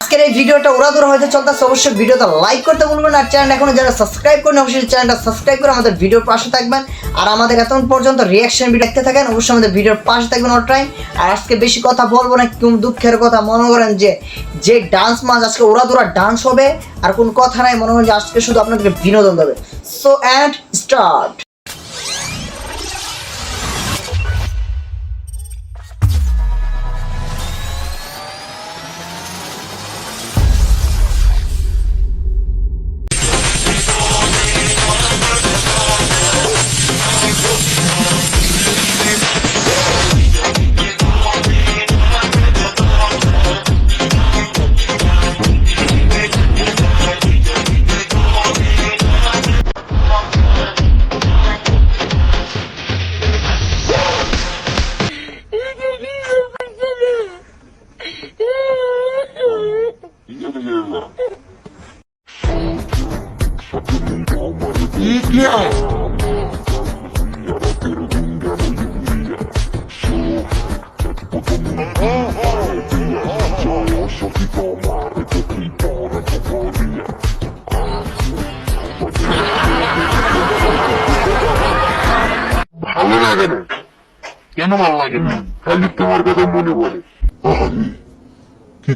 আজকের এই ভিডিওটা ওরা দূর হয়তো চলতেছে অবশ্যই ভিডিওটা লাইক করতে ভুলবেন আর চ্যানেল এখন যারা সাবস্ক্রাইব করেন, অবশ্যই চ্যানেলটা সাবস্ক্রাইব করে আমাদের ভিডিওর পাশে থাকবেন। আর আমাদের এতক্ষণ পর্যন্ত রিয়াকশন ভিডিও দেখতে থাকেন, অবশ্যই আমাদের ভিডিওর পাশে থাকবেন অল টাইম আর আজকে বেশি কথা বলব না কোন দুঃখের কথা। মনে করেন যে যে ডান্স মাছ আজকে ওরা দূরা ডান্স হবে, আর কোন কথা নাই, মনে হয় যে আজকে শুধু আপনাদেরকে বিনোদন দেবে। সো অ্যান্ড স্টার্ট ভালো লাগে না কেন ভালো লাগে না খালি তোমার কথা মনে পড়ে কি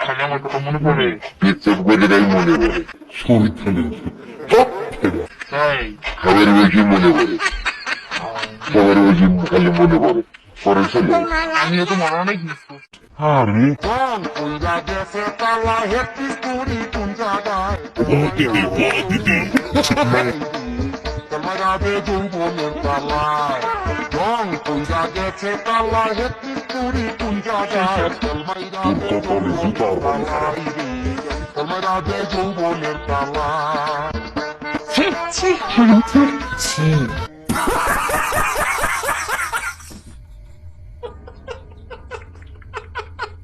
খালি আমার কথা মনে পড়ে পেচ্ছাপ করে তাই মনে পড়ে তাই খাবার বেশি মনে পড়ে খাবার বেশি খালি মনে পড়ে পরে ছেলে আমিও তো মনে অনেক মিস করছি আরে Kamarabe যৌবনের তালায় রং কইরা গেছে। কালা হেতি তুরি কুঞ্জা যায় কলমাইরাবে যৌবনের তালায় রে কলমাইরাবে যৌবনের তালায় 吃含菜